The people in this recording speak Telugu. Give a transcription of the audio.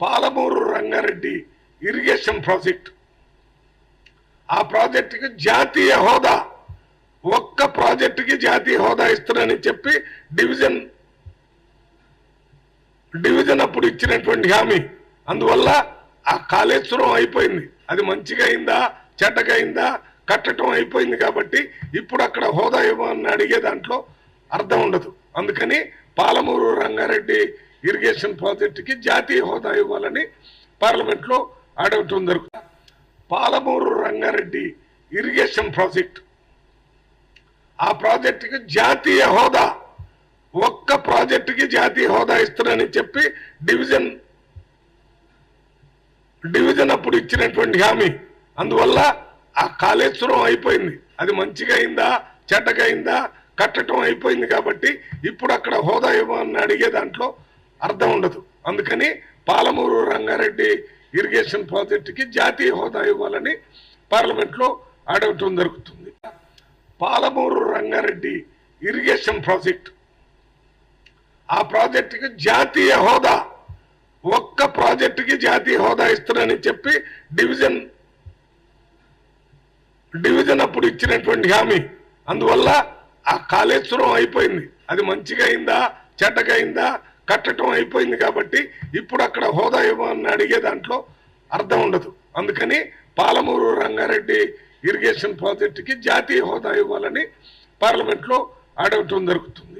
Palamuru Rangareddy irrigation project. ఆ ప్రాజెక్టుకి జాతీయ హోదా. ఒక్క ప్రాజెక్టుకి జాతీయ హోదా ఇస్తున్నానని చెప్పి డివిజన్ డివిజన్ అప్పుడు ఇచ్చినటువంటి హామీ. అందువల్ల ఆ కాళేశ్వరం అయిపోయింది. అది మంచిగా అయిందా చెడ్డగా అయిందా కట్టడం అయిపోయింది కాబట్టి ఇప్పుడు అక్కడ హోదా ఇవ్వమని అడిగే దాంట్లో అర్థం ఉండదు. అందుకని పాలమూరు రంగారెడ్డి ఇరిగేషన్ ప్రాజెక్టుకి జాతీయ హోదా ఇవ్వాలని పార్లమెంట్లో అడగటం జరుగుతుంది పాలమూరు రంగారెడ్డి ఇరిగేషన్ ప్రాజెక్ట్. ఆ ప్రాజెక్టుకి జాతీయ హోదా. ఒక్క ప్రాజెక్టుకి జాతీయ హోదా ఇస్తున్నానని చెప్పి డివిజన్ డివిజన్ అప్పుడు ఇచ్చినటువంటి హామీ. అందువల్ల ఆ కాళేశ్వరం అయిపోయింది. అది మంచిగా అయిందా చెడ్డగా అయిందా కట్టడం అయిపోయింది కాబట్టి ఇప్పుడు అక్కడ హోదా ఇవ్వమని అడిగే దాంట్లో అర్థం ఉండదు. అందుకని పాలమూరు రంగారెడ్డి ఇరిగేషన్ ప్రాజెక్టుకి జాతీయ హోదా ఇవ్వాలని పార్లమెంట్లో అడగటం జరుగుతుంది. Palamuru Rangareddy irrigation project. ఆ ప్రాజెక్టుకి జాతీయ హోదా. ఒక్క ప్రాజెక్టుకి జాతీయ హోదా ఇస్తున్నానని చెప్పి డివిజన్ డివిజన్ అప్పుడు ఇచ్చినటువంటి హామీ. అందువల్ల ఆ కాళేశ్వరం అయిపోయింది. అది మంచిగా అయిందా చెడ్డగా అయిందా కట్టడం అయిపోయింది కాబట్టి ఇప్పుడు అక్కడ హోదా ఇవ్వమని అడిగే దాంట్లో అర్థం ఉండదు. అందుకని పాలమూరు రంగారెడ్డి ఇరిగేషన్ ప్రాజెక్టుకి జాతీయ హోదా ఇవ్వాలని పార్లమెంట్లో అడగటం జరుగుతుంది.